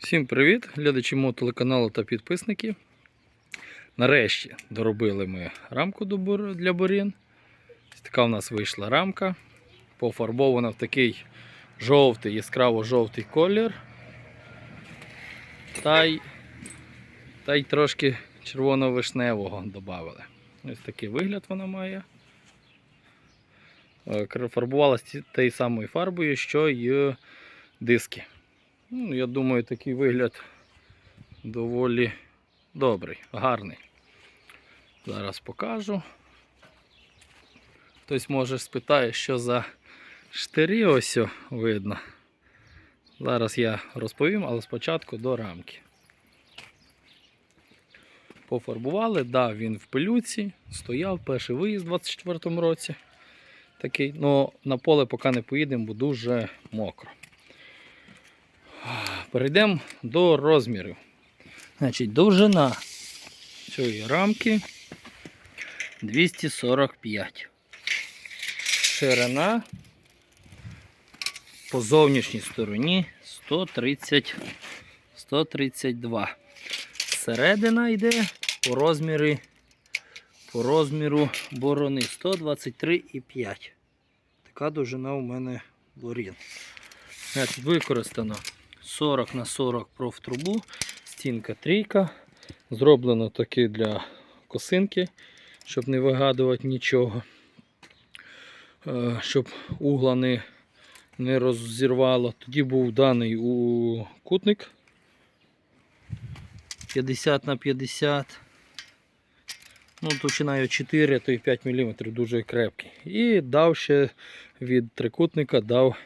Всім привіт, глядачі мого телеканалу та підписники. Нарешті доробили ми рамку для бурін. Така у нас вийшла рамка. Пофарбована в такий жовтий, яскраво-жовтий колір. Та й, та й трошки червоно-вишневого додали. Ось такий вигляд вона має. Е, ті- тією самою фарбою, що й диски. Ну, я думаю, такий вигляд доволі добрий, гарний. Зараз покажу. Хтось може спитає, що за штирі ось видно. Зараз я розповім, але спочатку до рамки. Пофарбували, да, він в пилюці, стояв перший виїзд у 24-му році. Такий, ну на поле поки не поїдемо, бо дуже мокро. Перейдемо до розмірів. Значить, довжина цієї рамки 245. Ширина по зовнішній стороні 130, 132. Середина йде по розмірі, по розміру борони 123,5. Така довжина у мене борін. Використано 40 на 40 профтрубу, стінка трійка. Зроблено таки для косинки, щоб не вигадувати нічого. Е, Щоб угла не, не розірвало. Тоді був даний у кутник 50 на 50. Ну, товщина 4, то й 5 мм дуже крепкий. І дав ще від трикутника дав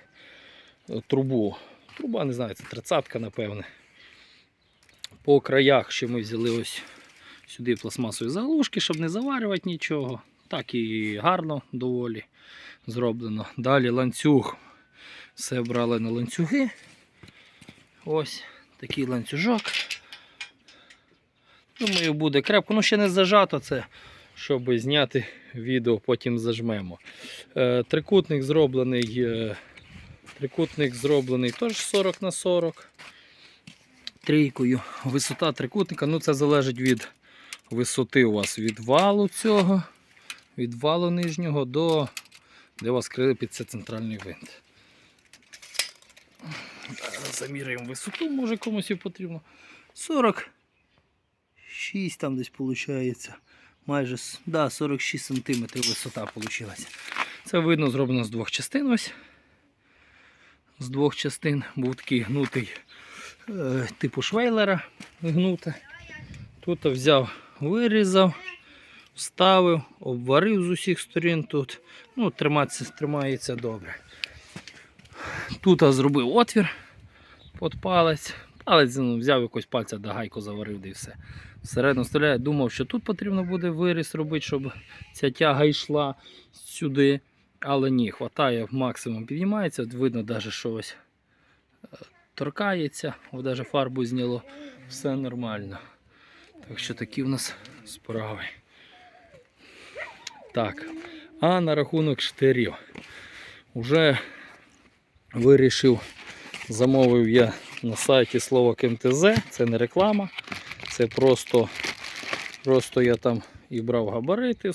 трубу. Труба, не знаю, це тридцятка, напевне. По краях ще ми взяли ось сюди пластмасові заглушки, щоб не заварювати нічого. Так і гарно доволі зроблено. Далі ланцюг. Все брали на ланцюги. Ось такий ланцюжок. Думаю, буде крепко. Ну, ще не зажато це, щоб зняти відео, потім зажмемо. Е, трикутник зроблений. Трикутник зроблений теж 40 на 40 трійкою. Висота трикутника, ну це залежить від висоти у вас від валу цього, від валу нижнього до де у вас кріпиться центральний винт. Заміряємо висоту, може комусь і потрібно. 46 там десь виходить. Майже да, 46 см висота вийшла. Це видно зроблено з двох частин ось з двох частин був такий гнутий е, типу швейлера гнуте. Тут взяв, вирізав, вставив, обварив з усіх сторін тут. Ну, триматися, тримається добре. Тут зробив отвір під палець. Палець ну, взяв якось пальця до гайку заварив да і все. Всередину вставляю. Думав, що тут потрібно буде виріз робити, щоб ця тяга йшла сюди. Але ні, хватає максимум піднімається. От видно навіть, що ось е, торкається, от навіть фарбу зняло, все нормально. Так що такі в нас справи. Так, а на рахунок штирів. Уже вирішив, замовив я на сайті слово КМТЗ, це не реклама, це просто, просто я там і брав габарити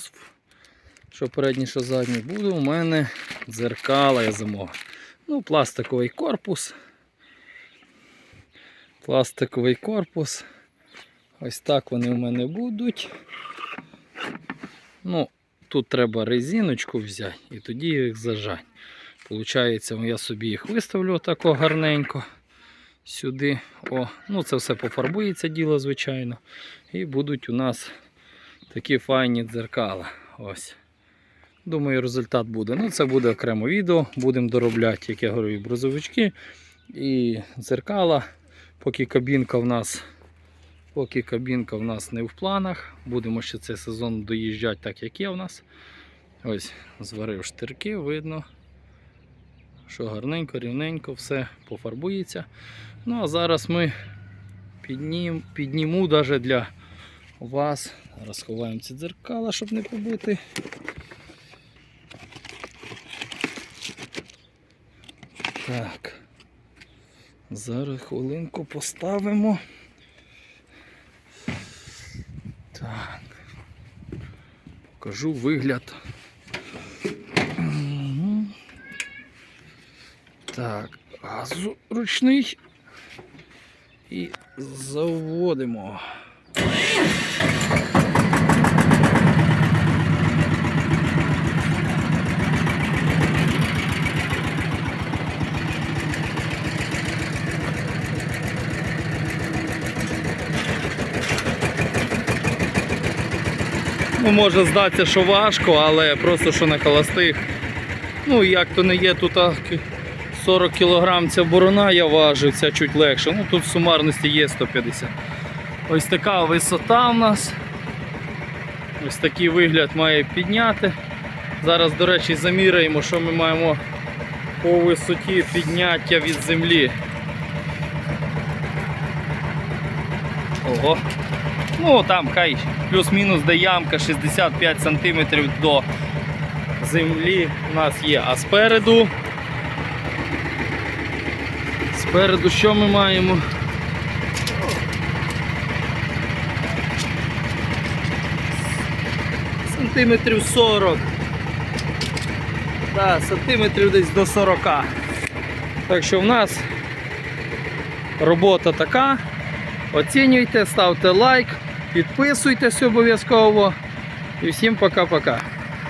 що передній, що задній, буде у мене дзеркала я замовив. Ну, пластиковий корпус. Пластиковий корпус. Ось так вони у мене будуть. Ну, тут треба резиночку взяти і тоді їх зажать. Получається, я собі їх виставлю тако гарненько сюди. О, ну це все пофарбується діло, звичайно. І будуть у нас такі файні дзеркала. Ось. Думаю, результат буде. Ну, це буде окремо відео. Будемо доробляти, як я говорю, і брозовички, і дзеркала. Поки кабінка в нас, поки кабінка в нас не в планах. Будемо ще цей сезон доїжджати так, як є в нас. Ось, зварив штирки, видно, що гарненько, рівненько, все пофарбується. Ну, а зараз ми піднім, підніму навіть для вас. Зараз ховаємо ці дзеркала, щоб не побити. Так. Зараз хвилинку поставимо. Так. Покажу вигляд. Так, газу ручний. І заводимо. Ну, може здатися, що важко, але просто що на холостих. Ну, як то не є, тут 40 кг ця борона я важив, ця чуть легше. Ну тут в сумарності є 150. Ось така висота в нас. Ось такий вигляд має підняти. Зараз, до речі, заміряємо, що ми маємо по висоті підняття від землі. Ого. Ну там хай плюс-мінус де ямка 65 см до землі у нас є. А спереду. Спереду що ми маємо? Сантиметрів 40. Так, сантиметрів десь до 40. Так що в нас робота така. Оцінюйте, ставте лайк, підписуйтесь обов'язково. І всім пока-пока.